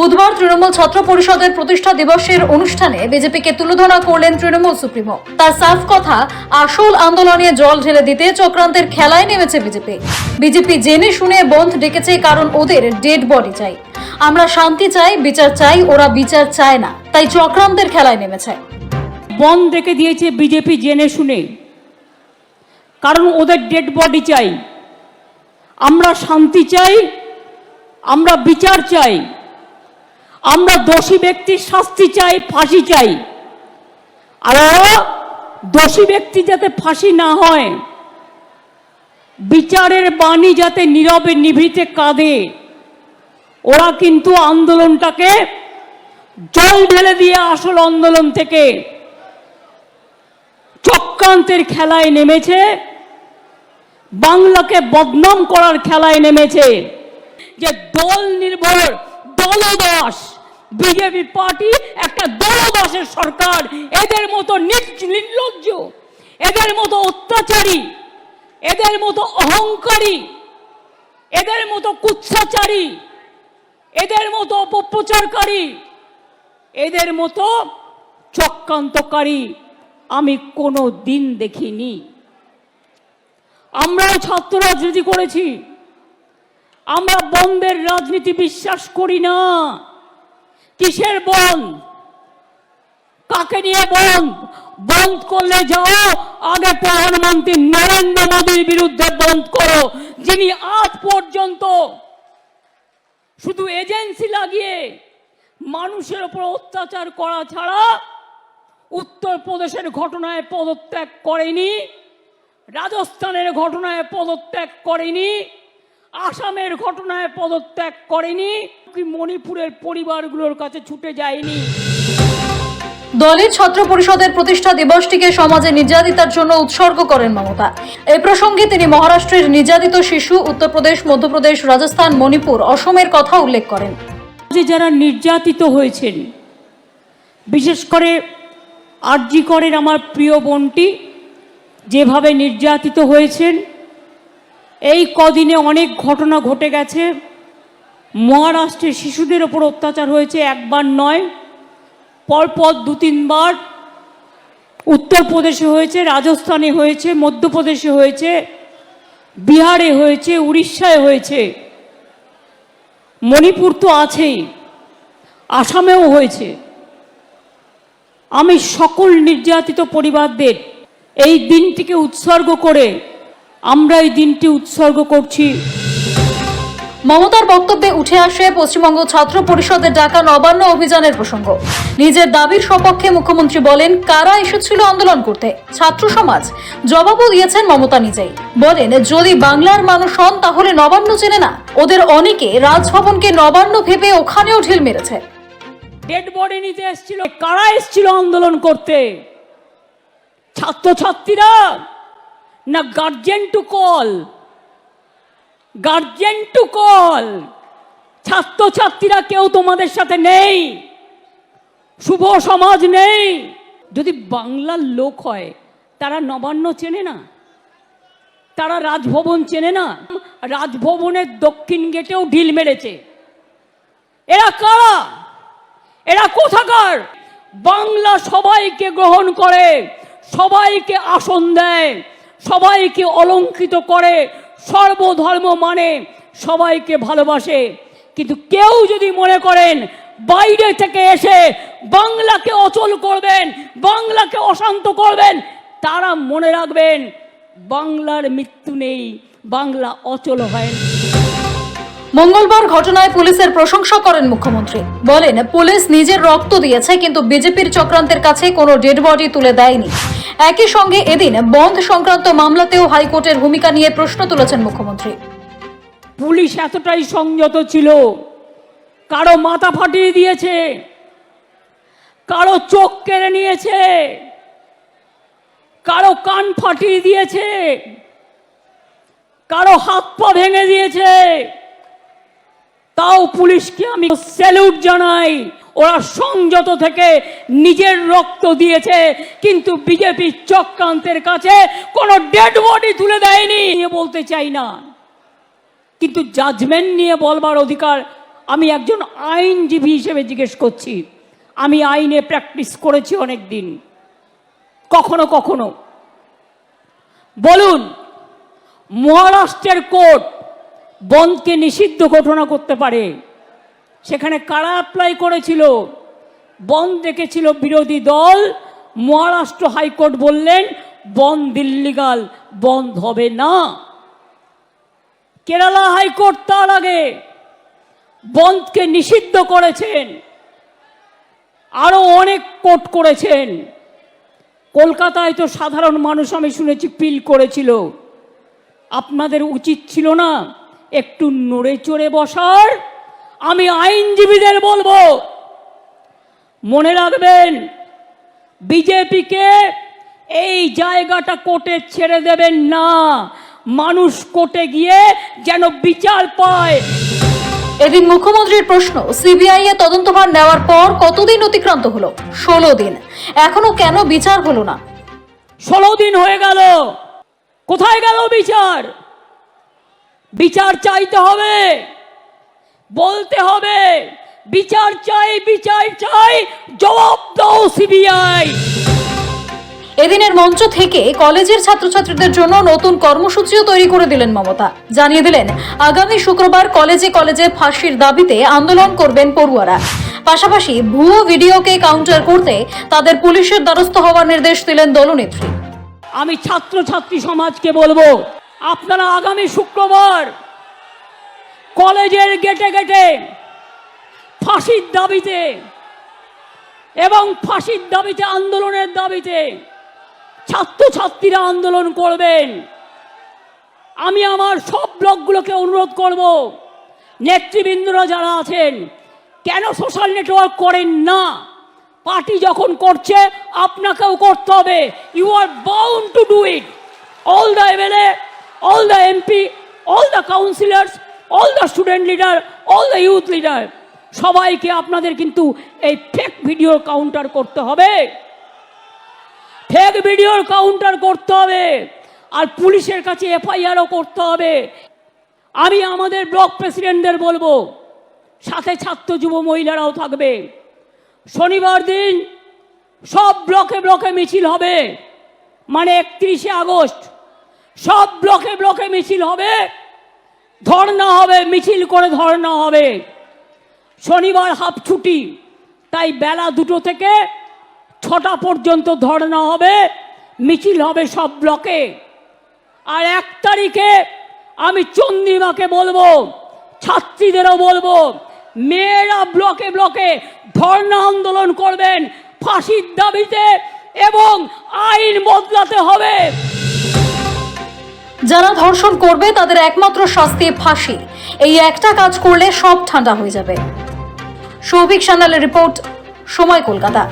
বুধবার তৃণমূল ছাত্র পরিষদের প্রতিষ্ঠা দিবসের অনুষ্ঠানে বিজেপিকে তুলোধনা করলেন তৃণমূল সুপ্রিমো। তার সাফ কথা, আসল আন্দোলনে জল ঢেলে দিতে চক্রান্তের খেলায় নেমেছে বিজেপি। বিজেপি জেনে শুনে বন্ধ ডেকেছে কারণ ওদের ডেড বডি চাই। আমরা শান্তি চাই, বিচার চাই, ওরা বিচার চায় না, তাই চক্রান্তের খেলায় নেমেছে। বন্ধ ডেকে দিয়েছে বিজেপি জেনে শুনে। কারণ ওদের ডেড বডি চাই। আমরা শান্তি চাই, আমরা বিচার চাই। আমরা দোষী ব্যক্তির শাস্তি চাই, ফাঁসি চাই। আর দোষী ব্যক্তি যাতে ফাঁসি না হয়, বিচারের বাণী যাতে নীরবে নিভৃতে কাঁদে, ওরা কিন্তু আন্দোলনটাকে জল ঢেলে দিয়ে আসল আন্দোলন থেকে চক্রান্তের খেলায় নেমেছে, বাংলাকে বদনাম করার খেলায় নেমেছে। যে দল নির্ভর দলদাস বিজেপি পার্টি একটা দলদাসের সরকার। এদের মতো নির্লজ্জ, এদের মতো অত্যাচারী, এদের মতো অহংকারী, এদের মতো কুৎসাচারী এদের মতো অপপ্রচারকারী, এদের মতো চক্রান্তকারী আমি কোনো দিন দেখিনি। আমরাও ছাত্র রাজনীতি করেছি। আমরা বন্ধের রাজনীতি বিশ্বাস করি না। কিসের বন্ধ? কাকে নিয়ে বন্ধ? বন্ধ করলে যাও, আগে প্রধানমন্ত্রী নরেন্দ্র মোদীর বিরুদ্ধে বন্ধ করো, যিনি আজ পর্যন্ত শুধু এজেন্সি লাগিয়ে মানুষের উপর অত্যাচার করা ছাড়া উত্তরপ্রদেশের ঘটনায় পদত্যাগ করেনি, রাজস্থানের ঘটনায় পদত্যাগ করেনি আসামের ঘটনায় পদত্যাগ করেনি কি মণিপুরের পরিবারগুলোর কাছে ছুটে যায়নি। দলের ছাত্র পরিষদের প্রতিষ্ঠা দিবসটিকে সমাজে নির্যাতিতার জন্য উৎসর্গ করেন মমতা। এ প্রসঙ্গে তিনি মহারাষ্ট্রের নির্যাতিত শিশু উত্তরপ্রদেশ মধ্যপ্রদেশ রাজস্থান মণিপুর অসমের কথা উল্লেখ করেন। যে যারা নির্যাতিত হয়েছেন বিশেষ করে আরজি করেন আমার প্রিয় বোনটি যেভাবে নির্যাতিত হয়েছেন এই কদিনে অনেক ঘটনা ঘটে গেছে। মহারাষ্ট্রের শিশুদের ওপর অত্যাচার হয়েছে, একবার নয়, পরপর দু তিনবার। উত্তরপ্রদেশে হয়েছে, রাজস্থানে হয়েছে, মধ্যপ্রদেশে হয়েছে, বিহারে হয়েছে, উড়িষ্যায় হয়েছে। মণিপুর তো আছেই, আসামেও হয়েছে। আমি সকল নির্যাতিত পরিবারদের এই দিনটিকে উৎসর্গ করে আমরা এই দিনটি উৎসর্গ করছি। মমতার বক্তব্যে উঠে আসে পশ্চিমবঙ্গ ছাত্র পরিষদের ডাকা নবান্ন অভিযানের প্রসঙ্গ। নিজের দাবির সপক্ষে মুখ্যমন্ত্রী বলেন কারা এসেছিল আন্দোলন করতে? ছাত্র সমাজ জবাবও দিয়েছেন মমতা নিজেই। বলেন যদি বাংলার মানুষ হন তাহলে নবান্ন চেনে না। ওদের অনেকে রাজভবনকে নবান্ন ভেবে ওখানেও ঢিল মেরেছে। ডেড বডি নিতে এসেছিল। কারা এসেছিল আন্দোলন করতে? ছাত্রছাত্রীরা না guardian to call guardian to call ছাত্রছাত্রীরা কেউ তোমাদের সাথে নেই। শুভ সমাজ নেই। যদি বাংলার লোক হয়, তারা নবান্ন চেনে না। তারা রাজভবন চেনে না। রাজভবনের দক্ষিণ গেটেও ঢিল মেরেছে। এরা কারা? এরা কোথাকার? বাংলা সবাইকে গ্রহণ করে, সবাইকে আসন দেয়। সবাইকে অলঙ্কৃত করে, সর্বধর্ম মানে সবাইকে ভালোবাসে। কিন্তু কেউ যদি মনে করেন, বাইরে থেকে এসে বাংলাকে অচল করবেন, বাংলাকে অশান্ত করবেন, তারা মনে রাখবেন, বাংলার মৃত্যু নেই, বাংলা অচল হয় মঙ্গলবার ঘটনায় পুলিশের প্রশংসা করেন মুখ্যমন্ত্রী। বলেন, পুলিশ নিজের রক্ত দিয়েছে, কিন্তু বিজেপির চক্রান্তের কাছে কোনো ডেড বডি তুলে দেয়নি। একই সঙ্গে এদিন বন্ধ সংক্রান্ত মামলাতেও হাইকোর্টের ভূমিকা নিয়ে প্রশ্ন তুলেছেন মুখ্যমন্ত্রী। পুলিশ এতটাই সংযত ছিল, কারও মাথা ফাটিয়ে দিয়েছে, কারও চোখ কেড়ে নিয়েছে, কারও কান ফাটিয়ে দিয়েছে, কারও হাত পা ভেঙে দিয়েছে। তাও পুলিশকে আমি স্যালুট জানাই। ওরা সংযত থেকে নিজের রক্ত দিয়েছে, কিন্তু বিজেপি চক্রান্তের কাছে কোনো ডেড বডি তুলে দেয়নি। বলতে চাই না। কিন্তু জাজমেন্ট নিয়ে বলবার অধিকার আমি একজন আইনজীবী হিসেবে জিজ্ঞেস করছি। আমি আইনে প্র্যাকটিস করেছি অনেক দিন কখনো কখনো। বলুন, মহারাষ্ট্রের কোর্ট বন্ধকে নিষিদ্ধ ঘোষণা করতে পারে। সেখানে কারা অ্যাপ্লাই করেছিল? বন্ধ দেখেছিল বিরোধী দল। মহারাষ্ট্র হাইকোর্ট বললেন বন্ধ দিল্লিগাল বন্ধ হবে না। কেরালা হাইকোর্ট তার আগে বন্ধকে নিষিদ্ধ করেছেন। আরও অনেক কোর্ট করেছেন। কলকাতায় তো সাধারণ মানুষ, আমি শুনেছি, পিল করেছিল। আপনাদের উচিত ছিল না একটু নড়ে চড়ে বসার আমি আইনজীবীদের বলব মনে রাখবেন বিজেপিকে এই জায়গাটা কোর্টে ছেড়ে দেবেন না মানুষ কোর্টে গিয়ে যেন বিচার পায়। এদিন মুখ্যমন্ত্রীর প্রশ্ন সিবিআই এ তদন্তভার নেওয়ার পর কতদিন অতিক্রান্ত হলো? ষোলো দিন। এখনও কেন বিচার হলো না? ষোলো দিন হয়ে গেল। কোথায় গেল বিচার? বিচার চাইতে হবে। বলতে হবে বিচার চাই বিচার চাই জবাব দাও সিবিআই। এদিনের মঞ্চ থেকে কলেজের ছাত্রছাত্রীদের জন্য নতুন কর্মসূচিও তৈরি করে দিলেন মমতা। জানিয়ে দিলেন আগামী শুক্রবার কলেজে কলেজে ফাঁসির দাবিতে আন্দোলন করবেন পড়ুয়ারা। পাশাপাশি ভুয়ো ভিডিওকে কাউন্টার করতে তাদের পুলিশের দ্বারস্থ হওয়ার নির্দেশ দিলেন দলনেত্রী। আমি ছাত্রছাত্রী সমাজকে বলব আপনারা আগামী শুক্রবার কলেজের গেটে গেটে ফাঁসির দাবিতে এবং ফাঁসির দাবিতে আন্দোলনের দাবিতে ছাত্রছাত্রীরা আন্দোলন করবেন। আমি আমার সব ব্লকগুলোকে অনুরোধ করব, নেতৃবৃন্দরা যারা আছেন, কেন সোশ্যাল নেটওয়ার্ক করেন না? পার্টি যখন করছে, আপনাকেও করতে হবে। You are bound to do it all the MLA all the MP all the councillors all the student leader all the youth leader সবাইকে আপনাদের কিন্তু এই ফেক ভিডিও কাউন্টার করতে হবে। ফেক ভিডিওর কাউন্টার করতে হবে আর পুলিশের কাছে এফআইআরও করতে হবে। আমি আমাদের ব্লক প্রেসিডেন্টদের বলব, সাথে ছাত্র যুব মহিলারাও থাকবে। শনিবার দিন সব ব্লকে ব্লকে মিছিল হবে। মানে একত্রিশে আগস্ট সব ব্লকে ব্লকে মিছিল হবে। ধর্না হবে, মিছিল করে ধর্না হবে। শনিবার হাফ ছুটি, তাই বেলা দুটো থেকে ছটা পর্যন্ত ধর্না হবে, মিছিল হবে সব ব্লকে। আর এক তারিখে আমি চন্দ্রিমাকে বলব, ছাত্রীদেরও বলব, মেয়েরা ব্লকে ব্লকে ধর্ণা আন্দোলন করবেন, ফাঁসির দাবিতে এবং আইন বদলাতে হবে। যারা ধর্ষণ করবে, তাদের একমাত্র শাস্তি ফাঁসি। এই একটা কাজ করলে সব ঠান্ডা হয়ে যাবে। সৌভিক সান্যালের রিপোর্ট, সময় কলকাতা।